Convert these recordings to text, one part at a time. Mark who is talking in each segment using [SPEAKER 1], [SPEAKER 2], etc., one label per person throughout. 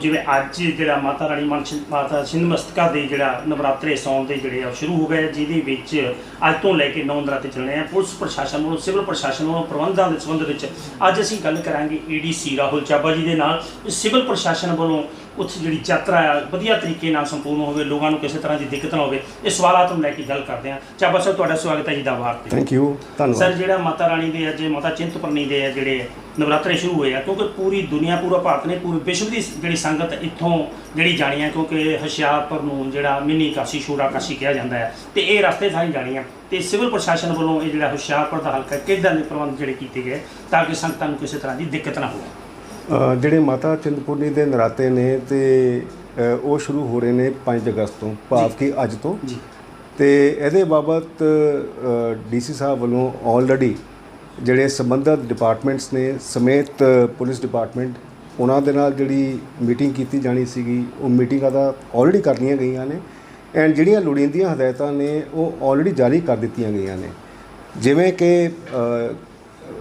[SPEAKER 1] ਜਿਵੇਂ ਅੱਜ ਜਿਹੜਾ ਮਾਤਾ ਰਾਣੀ ਮਨ ਮਾਤਾ ਛਿੰਨਮਸਤਕਾ ਦੇ ਜਿਹੜਾ ਨਵਰਾਤਰੇ ਸੌਣ ਦੇ ਜਿਹੜੇ ਆ ਸ਼ੁਰੂ ਹੋ ਗਏ ਆ, ਜਿਹਦੇ ਵਿੱਚ ਅੱਜ ਤੋਂ ਲੈ ਕੇ ਨੌਂ ਨਰਾਤੇ ਚੱਲਣੇ ਆ। ਪੁਲਿਸ ਪ੍ਰਸ਼ਾਸਨ ਵੱਲੋਂ ਸਿਵਲ ਪ੍ਰਸ਼ਾਸਨ ਵੱਲੋਂ ਪ੍ਰਬੰਧਾਂ ਦੇ ਸੰਬੰਧ ਵਿੱਚ ਅੱਜ ਅਸੀਂ ਗੱਲ ਕਰਾਂਗੇ ਏਡੀਸੀ ਰਾਹੁਲ ਚਾਬਾ ਜੀ ਦੇ ਨਾਲ। ਸਿਵਲ ਪ੍ਰਸ਼ਾਸਨ ਵੱਲੋਂ ਉੱਥੇ ਜਿਹੜੀ ਯਾਤਰਾ ਆ ਵਧੀਆ ਤਰੀਕੇ ਨਾਲ ਸੰਪੂਰਨ ਹੋਵੇ ਲੋਕਾਂ ਨੂੰ ਕਿਸੇ ਤਰ੍ਹਾਂ ਦੀ ਦਿੱਕਤ ਨਾ ਹੋਵੇ ਇਹ ਸਵਾਲਾਂ ਨੂੰ ਲੈ ਕੇ ਗੱਲ ਕਰਦੇ ਹਾਂ ਚਾਬਾ ਸਾਹਿਬ ਤੁਹਾਡਾ ਸਵਾਗਤ ਹੈ ਜੀ ਦਾ ਵਾਰ ਤੇ।
[SPEAKER 2] ਥੈਂਕ ਯੂ
[SPEAKER 1] ਸਰ
[SPEAKER 2] ਧੰਨਵਾਦ
[SPEAKER 1] ਜਿਹੜਾ ਮਾਤਾ ਰਾਣੀ ਦੇ ਅੱਜ ਮਾਤਾ ਚਿੰਤਪੁਰਨੀ ਦੇ ਆ ਜਿਹੜੇ ਨਵਰਾਤਰੇ ਸ਼ੁਰੂ ਹੋਏ ਆ ਕਿਉਂਕਿ ਪੂਰੀ ਦੁਨੀਆ ਪੂਰਾ ਭਾਰਤ ਨੇ ਪੂਰੇ ਵਿਸ਼ਵ ਦੀ ਜਿਹੜੀ ਸੰਗਤ ਇੱਥੋਂ ਜਿਹੜੀ ਜਾਣੀ ਆ ਕਿਉਂਕਿ ਹੁਸ਼ਿਆਰਪੁਰ ਨੂੰ ਜਿਹੜਾ ਮਿੰਨੀ ਕਾਸ਼ੀ ਸ਼ੂਰਾ ਕਾਸ਼ੀ ਕਿਹਾ ਜਾਂਦਾ ਹੈ ਤੇ ਇਹ ਰਸਤੇ ਸਾਰੀ ਜਾਣੀ ਆ। ਤੇ ਸਿਵਲ ਪ੍ਰਸ਼ਾਸਨ ਵੱਲੋਂ ਇਹ ਜਿਹੜਾ ਹੁਸ਼ਿਆਰਪੁਰ ਦਾ ਹਲਕਾ ਕਿੱਦਾਂ ਦੇ ਪ੍ਰਬੰਧ ਜਿਹੜੇ ਕੀਤੇ ਗਏ ਤਾਂ ਕਿ ਸੰਗਤਾਂ ਨੂੰ ਕਿਸੇ ਤਰ੍ਹਾਂ ਦੀ ਦਿੱਕਤ ਨਾ ਹੋਵੇ?
[SPEAKER 2] ਜਿਹੜੇ ਮਾਤਾ ਚਿੰਤਪੁਰਨੀ ਦੇ ਨਰਾਤੇ ਨੇ ਤੇ ਉਹ ਸ਼ੁਰੂ ਹੋ ਰਹੇ ਨੇ 5 ਅਗਸਤ ਤੋਂ ਭਾਵ ਕਿ ਅੱਜ ਤੋਂ।
[SPEAKER 1] ਜੀ।
[SPEAKER 2] ਤੇ ਇਹਦੇ ਬਾਬਤ ਡੀਸੀ ਸਾਹਿਬ ਵੱਲੋਂ ਆਲਰੇਡੀ ਜਿਹੜੇ ਸੰਬੰਧਿਤ ਡਿਪਾਰਟਮੈਂਟਸ ਨੇ, ਸਮੇਤ ਪੁਲਿਸ ਡਿਪਾਰਟਮੈਂਟ ਉਹਨਾਂ ਦੇ ਨਾਲ ਜਿਹੜੀ ਮੀਟਿੰਗ ਕੀਤੀ ਜਾਣੀ ਸੀਗੀ, ਉਹ ਮੀਟਿੰਗਾਂ ਦਾ ਆਲਰੇਡੀ ਕਰ ਲਈਆਂ ਗਈਆਂ ਨੇ ਐਂਡ ਜਿਹੜੀਆਂ ਲੋੜੀਂਦੀਆਂ ਹਦਾਇਤਾਂ ਨੇ, ਉਹ ਆਲਰੇਡੀ ਜਾਰੀ ਕਰ ਦਿੱਤੀਆਂ ਗਈਆਂ ਨੇ। ਜਿਵੇਂ ਕਿ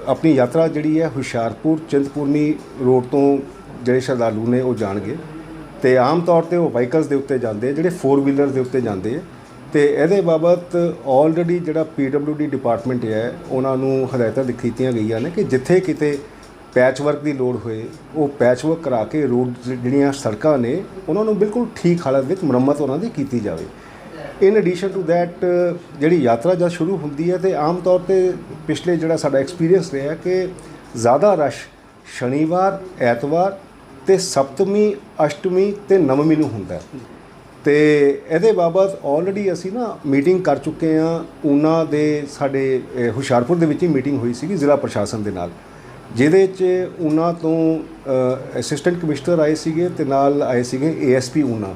[SPEAKER 2] ਆਪਣੀ ਯਾਤਰਾ ਜਿਹੜੀ ਹੈ ਹੁਸ਼ਿਆਰਪੁਰ, ਚਿੰਤਪੁਰਨੀ ਰੋਡ ਤੋਂ ਜਿਹੜੇ ਸ਼ਰਧਾਲੂ ਨੇ ਉਹ ਜਾਣਗੇ ਤੇ ਆਮ ਤੌਰ ਤੇ ਉਹ ਵਾਹੀਕਲਸ ਦੇ ਉੱਤੇ ਜਾਂਦੇ ਜਿਹੜੇ 4 ਵੀਲਰ ਦੇ ਉੱਤੇ ਜਾਂਦੇ ਆ। ਤੇ ਇਹਦੇ ਬਾਬਤ ਆਲਰੇਡੀ ਜਿਹੜਾ ਡੀ ਡਿਪਾਰਟਮੈਂਟ ਹੈ, ਉਹਨਾਂ ਨੂੰ ਹਦਾਇਤਾਂ ਦਿੱਤੀਆਂ ਗਈਆਂ ਨੇ ਕਿ ਜਿੱਥੇ ਕਿਤੇ ਪੈਚ ਵਰਕ ਦੀ ਲੋੜ ਹੋਏ, ਉਹ ਪੈਚ ਵਰਕ ਕਰਾ ਕੇ ਰੋਡ ਜਿਹੜੀਆਂ ਸੜਕਾਂ ਨੇ, ਉਹਨਾਂ ਨੂੰ ਬਿਲਕੁਲ ਠੀਕ ਹਾਲਤ ਵਿੱਚ ਮੁਰੰਮਤ ਉਹਨਾਂ ਦੀ ਕੀਤੀ ਜਾਵੇ। ਇਨ ਐਡੀਸ਼ਨ ਟੂ ਥੈਟ ਜਿਹੜੀ ਯਾਤਰਾ ਜਦ ਸ਼ੁਰੂ ਹੁੰਦੀ ਹੈ ਤੇ ਆਮ ਤੌਰ ਤੇ ਪਿਛਲੇ ਜਿਹੜਾ ਸਾਡਾ ਐਕਸਪੀਰੀਅੰਸ ਰਿਹਾ ਕਿ ਜ਼ਿਆਦਾ ਰਸ਼ ਸ਼ਨੀਵਾਰ, ਐਤਵਾਰ ਤੇ ਸਪਤਮੀ, ਅਸ਼ਟਮੀ ਤੇ ਨਵਮੀ ਨੂੰ ਹੁੰਦਾ ਹੈ। ਤੇ ਇਹਦੇ ਬਾਬਤ ਆਲਰੇਡੀ ਅਸੀਂ ਨਾ ਮੀਟਿੰਗ ਕਰ ਚੁੱਕੇ ਹਾਂ। ਊਨਾ ਦੇ ਸਾਡੇ ਹੁਸ਼ਿਆਰਪੁਰ ਦੇ ਵਿੱਚ ਹੀ ਮੀਟਿੰਗ ਹੋਈ ਸੀਗੀ ਜ਼ਿਲ੍ਹਾ ਪ੍ਰਸ਼ਾਸਨ ਦੇ ਨਾਲ। ਜਿਹਦੇ 'ਚ ਉਹਨਾਂ ਤੋਂ ਅਸਿਸਟੈਂਟ ਕਮਿਸ਼ਨਰ ਆਏ ਸੀਗੇ ਤੇ ਨਾਲ ਆਏ ਸੀਗੇ ਏਐਸਪੀ ਊਨਾ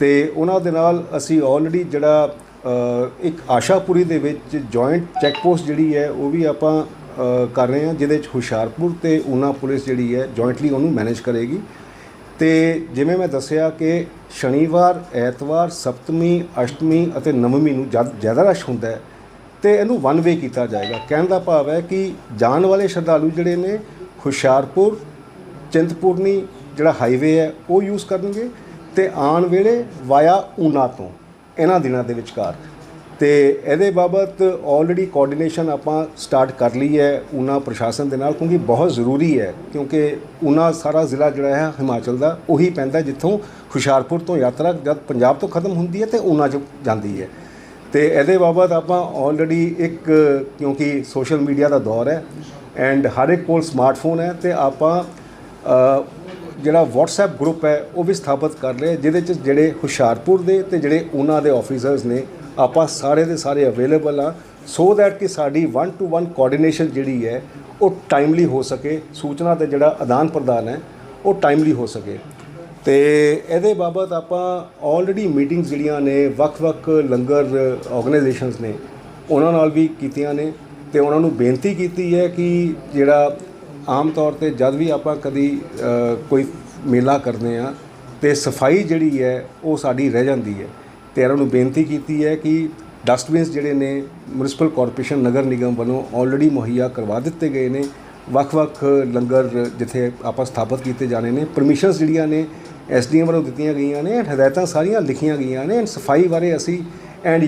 [SPEAKER 2] ਤੇ ਉਹਨਾਂ ਦੇ ਨਾਲ ਅਸੀਂ ਆਲਰੇਡੀ ਜਿਹੜਾ ਇੱਕ ਆਸ਼ਾਪੁਰੀ ਦੇ ਵਿੱਚ ਜੁਆਇੰਟ ਚੈੱਕ ਪੋਸਟ ਜਿਹੜੀ ਹੈ, ਉਹ ਵੀ ਆਪਾਂ ਕਰ ਰਹੇ ਹਾਂ, ਜਿਹਦੇ 'ਚ ਹੁਸ਼ਿਆਰਪੁਰ ਤੇ ਊਨਾ ਪੁਲਿਸ ਜਿਹੜੀ ਹੈ ਜੁਆਇੰਟਲੀ ਉਹਨੂੰ ਮੈਨੇਜ ਕਰੇਗੀ। ਤੇ ਜਿਵੇਂ ਮੈਂ ਦੱਸਿਆ ਕਿ ਸ਼ਨੀਵਾਰ, ਐਤਵਾਰ, ਸਪਤਮੀ, ਅਸ਼ਟਮੀ ਅਤੇ ਨਵਮੀ ਨੂੰ ਜਦ ਜ਼ਿਆਦਾ ਰਸ਼ ਹੁੰਦਾ ਹੈ ਤੇ ਇਹਨੂੰ ਵਨ ਵੇ ਕੀਤਾ ਜਾਏਗਾ। ਕਹਿਣ ਦਾ ਭਾਵ ਹੈ ਕਿ ਜਾਣ ਵਾਲੇ ਸ਼ਰਧਾਲੂ ਜਿਹੜੇ ਨੇ, ਹੁਸ਼ਿਆਰਪੁਰ, ਚਿੰਤਪੁਰਨੀ ਜਿਹੜਾ ਹਾਈਵੇ ਹੈ, ਉਹ ਯੂਜ਼ ਕਰਨਗੇ ਤੇ ਆਉਣ ਵੇਲੇ ਵਾਇਆ ਊਨਾ ਤੋਂ, ਇਹਨਾਂ ਦਿਨਾਂ ਦੇ ਵਿਚਕਾਰ। ਤੇ ਇਹਦੇ ਬਾਬਤ ਆਲਰੇਡੀ ਕੋਆਰਡੀਨੇਸ਼ਨ ਆਪਾਂ ਸਟਾਰਟ ਕਰ ਲਈ ਹੈ ਊਨਾ ਪ੍ਰਸ਼ਾਸਨ ਦੇ ਨਾਲ, ਕਿਉਂਕਿ ਬਹੁਤ ਜ਼ਰੂਰੀ ਹੈ, ਕਿਉਂਕਿ ਊਨਾ ਸਾਰਾ ਜ਼ਿਲ੍ਹਾ ਜਿਹੜਾ ਹੈ ਹਿਮਾਚਲ ਦਾ, ਉਹੀ ਪੈਂਦਾ ਜਿੱਥੋਂ ਹੁਸ਼ਿਆਰਪੁਰ ਤੋਂ ਯਾਤਰਾ ਜਦ ਪੰਜਾਬ ਤੋਂ ਖਤਮ ਹੁੰਦੀ ਹੈ ਤੇ ਊਨਾ 'ਚ ਜਾਂਦੀ ਹੈ। ਤੇ ਇਹਦੇ ਬਾਬਤ ਆਪਾਂ ਆਲਰੇਡੀ ਇੱਕ, ਕਿਉਂਕਿ ਸੋਸ਼ਲ ਮੀਡੀਆ ਦਾ ਦੌਰ ਹੈ ਐਂਡ ਹਰ ਇੱਕ ਕੋਲ ਸਮਾਰਟਫੋਨ ਹੈ ਤੇ ਆਪਾਂ ਜਿਹੜਾ WhatsApp ਗਰੁੱਪ ਹੈ, ਉਹ ਵੀ ਸਥਾਪਿਤ ਕਰ ਲਿਆ, ਜਿਹਦੇ ਚ ਜਿਹੜੇ ਹੁਸ਼ਿਆਰਪੁਰ ਦੇ ਤੇ ਜਿਹੜੇ ਉਹਨਾਂ ਦੇ ਆਫੀਸਰਸ ਨੇ ਆਪਾਂ ਸਾਰੇ ਦੇ ਸਾਰੇ ਅਵੇਲੇਬਲ ਆ ਸੋ ਦੈਟ ਕਿ ਸਾਡੀ 1 ਟੂ 1 ਕੋਆਰਡੀਨੇਸ਼ਨ ਜਿਹੜੀ ਹੈ, ਉਹ ਟਾਈਮਲੀ ਹੋ ਸਕੇ। ਸੂਚਨਾ ਤੇ ਜਿਹੜਾ ਆਦਾਨ ਪ੍ਰਦਾਨ ਹੈ, ਉਹ ਟਾਈਮਲੀ ਹੋ ਸਕੇ। ਤੇ ਇਹਦੇ ਬਾਬਤ ਆਪਾਂ ਆਲਰੇਡੀ ਮੀਟਿੰਗਸ ਜਿਹੜੀਆਂ ਨੇ, ਵੱਖ-ਵੱਖ ਲੰਗਰ ਆਰਗੇਨਾਈਜੇਸ਼ਨਸ ਨੇ, ਉਹਨਾਂ ਨਾਲ ਵੀ ਕੀਤੀਆਂ ਨੇ। ਤੇ ਉਹਨਾਂ ਨੂੰ ਬੇਨਤੀ ਕੀਤੀ ਹੈ ਕਿ ਜਿਹੜਾ ਆਮ ਤੌਰ ਤੇ ਜਦ ਵੀ ਆਪਾਂ ਕਦੀ ਕੋਈ ਮੇਲਾ ਕਰਦੇ ਆ ਤੇ ਸਫ਼ਾਈ ਜਿਹੜੀ ਹੈ, ਉਹ ਸਾਡੀ ਰਹਿ ਜਾਂਦੀ ਹੈ। ਤੇ ਇਹਨਾਂ ਨੂੰ ਬੇਨਤੀ ਕੀਤੀ ਹੈ ਕਿ ਡਸਟਬਿਨਸ ਜਿਹੜੇ ਨੇ ਮਿਊਨਿਸਪਲ ਕਾਰਪੋਰੇਸ਼ਨ ਨਗਰ ਨਿਗਮ ਵੱਲੋਂ ਆਲਰੇਡੀ ਮੁਹੱਈਆ ਕਰਵਾ ਦਿੱਤੇ ਗਏ ਨੇ। ਵੱਖ-ਵੱਖ ਲੰਗਰ ਜਿੱਥੇ ਆਪਾਂ ਸਥਾਪਿਤ ਕੀਤੇ ਜਾਣੇ ਨੇ ਪਰਮਿਸ਼ਨਸ ਜਿਹੜੀਆਂ ਨੇ ਐਸਡੀਐਮ ਵੱਲੋਂ ਦਿੱਤੀਆਂ ਗਈਆਂ ਨੇ and ਹਦਾਇਤਾਂ ਸਾਰੀਆਂ ਲਿਖੀਆਂ ਗਈਆਂ ਨੇ ਐਂਡ ਸਫ਼ਾਈ ਬਾਰੇ ਅਸੀਂ ਐਂਡ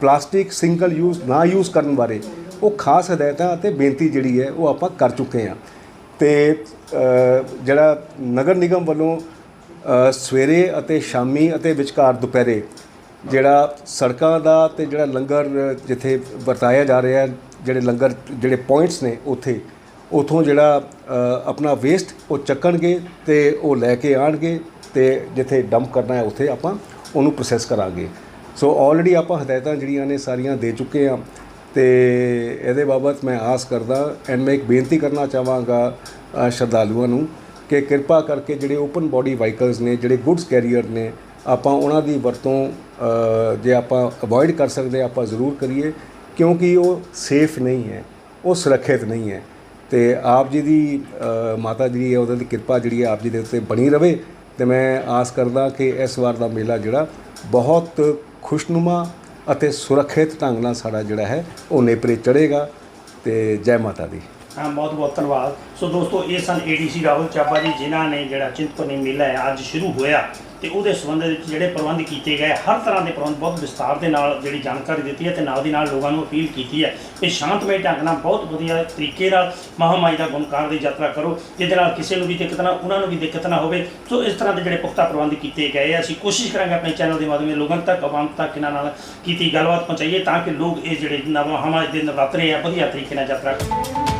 [SPEAKER 2] ਪਲਾਸਟਿਕ ਸਿੰਗਲ ਯੂਜ਼ ਨਾ ਯੂਜ਼ ਕਰਨ ਬਾਰੇ ਉਹ ਖਾਸ ਹਦਾਇਤਾਂ ਅਤੇ ਬੇਨਤੀ ਜਿਹੜੀ ਹੈ ਉਹ ਆਪਾਂ ਕਰ ਚੁੱਕੇ ਹਾਂ। ਤੇ ਜਿਹੜਾ ਨਗਰ ਨਿਗਮ ਵੱਲੋਂ ਸਵੇਰੇ ਅਤੇ ਸ਼ਾਮੀ ਅਤੇ ਵਿਚਕਾਰ ਦੁਪਹਿਰੇ ਜਿਹੜਾ ਸੜਕਾਂ ਦਾ ਤੇ ਜਿਹੜਾ ਲੰਗਰ ਜਿੱਥੇ ਵਰਤਾਇਆ ਜਾ ਰਿਹਾ ਜਿਹੜੇ ਲੰਗਰ, ਜਿਹੜੇ ਪੁਆਇੰਟਸ ਨੇ ਉੱਥੇ, ਉਥੋਂ ਜਿਹੜਾ ਆਪਣਾ ਵੇਸਟ ਉਹ ਚੱਕਣਗੇ ਤੇ ਉਹ ਲੈ ਕੇ ਆਣਗੇ ਤੇ ਜਿੱਥੇ ਡੰਪ ਕਰਨਾ ਹੈ ਉੱਥੇ ਆਪਾਂ ਉਹਨੂੰ ਪ੍ਰੋਸੈਸ ਕਰਾਂਗੇ। ਸੋ ਆਲਰੇਡੀ ਆਪਾਂ ਹਦਾਇਤਾਂ ਜਿਹੜੀਆਂ ਨੇ ਸਾਰੀਆਂ ਦੇ ਚੁੱਕੇ ਹਾਂ ਤੇ ਇਹਦੇ ਬਾਬਤ ਮੈਂ ਆਸ ਕਰਦਾ ਐਂਡ ਮੈਂ ਇੱਕ ਬੇਨਤੀ ਕਰਨਾ ਚਾਹਾਂਗਾ ਸ਼ਰਧਾਲੂਆਂ ਨੂੰ ਕਿ ਕਿਰਪਾ ਕਰਕੇ ਜਿਹੜੇ ਓਪਨ ਬਾਡੀ ਵਾਹੀਕਲਸ ਨੇ, ਜਿਹੜੇ ਗੁੱਡਸ ਕੈਰੀਅਰ ਨੇ ਆਪਾਂ ਉਹਨਾਂ ਦੀ ਵਰਤੋਂ ਜੇ ਆਪਾਂ ਅਵੋਇਡ ਕਰ ਸਕਦੇ, ਆਪਾਂ ਜ਼ਰੂਰ ਕਰੀਏ, ਕਿਉਂਕਿ ਉਹ ਸੇਫ ਨਹੀਂ ਹੈ, ਉਹ ਸੁਰੱਖਿਅਤ ਨਹੀਂ ਹੈ। ਤੇ ਆਪ ਜੀ ਦੀ ਮਾਤਾ ਜੀ ਹੈ ਉਹਦੀ ਕਿਰਪਾ ਜਿਹੜੀ ਹੈ, ਆਪ ਜੀ ਦੇ ਉੱਤੇ ਬਣੀ ਰਵੇ। ਤੇ ਮੈਂ ਆਸ ਕਰਦਾ ਕਿ ਇਸ ਵਾਰ ਦਾ ਮੇਲਾ ਜਿਹੜਾ ਬਹੁਤ ਖੁਸ਼ਨੁਮਾ ਅਤੇ ਸੁਰੱਖਿਅਤ ਢੰਗ ਨਾਲ ਸਾਡਾ ਜਿਹੜਾ ਹੈ, ਉਹ ਨੇਪਰੇ ਚੜ੍ਹੇਗਾ। ਤੇ ਜੈ ਮਾਤਾ ਦੀ।
[SPEAKER 1] ਬਹੁਤ ਬਹੁਤ ਧੰਨਵਾਦ। ਸੋ ਦੋਸਤੋ, ਇਹ ਸਨ ਏਡੀਸੀ ਰਾਹੁਲ ਚਾਬਾ ਜੀ, ਜਿਨ੍ਹਾਂ ਨੇ ਜਿਹੜਾ ਚਿੰਤਪੁਰਨੀ ਮੇਲਾ ਹੈ ਅੱਜ ਸ਼ੁਰੂ ਹੋਇਆ ਤੇ ਉਹਦੇ ਸੰਬੰਧ ਵਿੱਚ ਜਿਹੜੇ ਪ੍ਰਬੰਧ ਕੀਤੇ ਗਏ, ਹਰ ਤਰ੍ਹਾਂ ਦੇ ਪ੍ਰਬੰਧ ਬਹੁਤ ਵਿਸਤਾਰ ਦੇ ਨਾਲ ਜਿਹੜੀ ਜਾਣਕਾਰੀ ਦਿੱਤੀ ਹੈ ਤੇ ਨਾਲ ਦੀ ਨਾਲ ਲੋਕਾਂ ਨੂੰ ਅਪੀਲ ਕੀਤੀ ਹੈ ਕਿ ਸ਼ਾਂਤਮਈ ਢੰਗ ਨਾਲ ਬਹੁਤ ਵਧੀਆ ਤਰੀਕੇ ਨਾਲ ਮਹਾਮਾਈ ਦਾ ਗੁਣਕਾਰ ਦੀ ਯਾਤਰਾ ਕਰੋ, ਜਿਹਦੇ ਨਾਲ ਕਿਸੇ ਨੂੰ ਵੀ ਦਿੱਕਤ ਨਾ, ਉਹਨਾਂ ਨੂੰ ਵੀ ਦਿੱਕਤ ਨਾ ਹੋਵੇ। ਸੋ ਇਸ ਤਰ੍ਹਾਂ ਦੇ ਜਿਹੜੇ ਪੁਖਤਾ ਪ੍ਰਬੰਧ ਕੀਤੇ ਗਏ ਆ, ਅਸੀਂ ਕੋਸ਼ਿਸ਼ ਕਰਾਂਗੇ ਆਪਣੇ ਚੈਨਲ ਦੇ ਮਾਧਿਅਮ ਨਾਲ ਲੋਕਾਂ ਤੱਕ, ਆਵਾਮ ਤੱਕ ਇਹਨਾਂ ਨਾਲ ਕੀਤੀ ਗੱਲਬਾਤ ਪਹੁੰਚਾਈਏ ਤਾਂ ਕਿ ਲੋਕ ਇਹ ਜਿਹੜੇ ਨਵਾਂ ਮਹਾਮਾਈ ਦੇ ਨਵਰਾਤਰੇ ਆ, ਵਧੀਆ ਤਰੀਕੇ ਨਾਲ ਯਾਤਰਾ ਕਰਨ